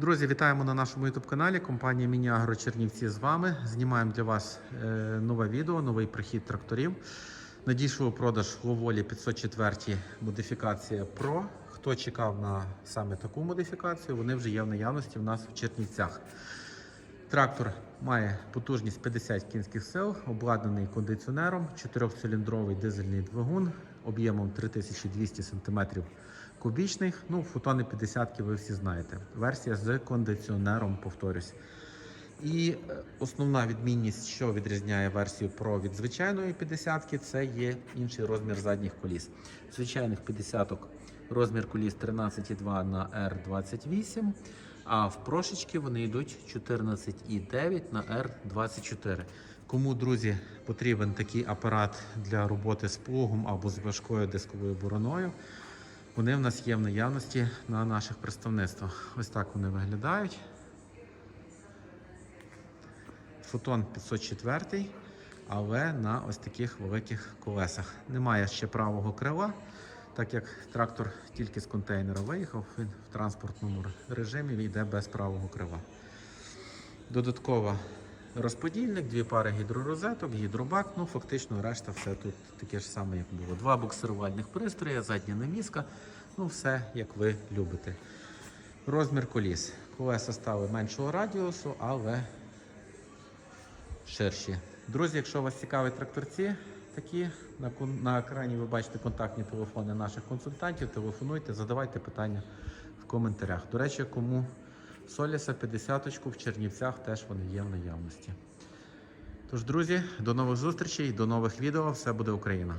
Друзі, вітаємо на нашому youtube каналі. Компанія Мініагро Чернівці з вами. Знімаємо для вас е, нове відео, новий прихід тракторів. Надійшов у продаж Ловолі 504 модифікація Pro. Хто чекав на саме таку модифікацію, вони вже є в наявності в нас в Чернівцях. Трактор має потужність 50 кінських сил, обладнаний кондиціонером, 4-циліндровий дизельний двигун об'ємом 3200 см кубічних. Ну, фотони 50 ви всі знаєте. Версія з кондиціонером, повторюсь. І е, основна відмінність, що відрізняє версію Pro від звичайної 50 це є інший розмір задніх коліс. Звичайних 50-ок розмір коліс 13,2 на R28, а в прошечки вони йдуть 14,9 на R24. Кому, друзі, потрібен такий апарат для роботи з плугом або з важкою дисковою бороною, вони в нас є в наявності на наших представництвах. Ось так вони виглядають. Фотон 504, але на ось таких великих колесах. Немає ще правого крила, так як трактор тільки з контейнера виїхав, він в транспортному режимі йде без правого крила. Додатково розподільник, дві пари гідророзеток, гідробак. Ну, фактично, решта все тут таке ж саме, як було. Два буксирувальних пристрої, задня наміска. Ну, все як ви любите. Розмір коліс. Колеса стали меншого радіусу, але ширші. Друзі, якщо вас цікавить тракторці, такі на, на екрані ви бачите контактні телефони наших консультантів. Телефонуйте, задавайте питання в коментарях. До речі, кому Соліса 50 в Чернівцях теж вони є в наявності. Тож, друзі, до нових зустрічей, до нових відео. Все буде Україна!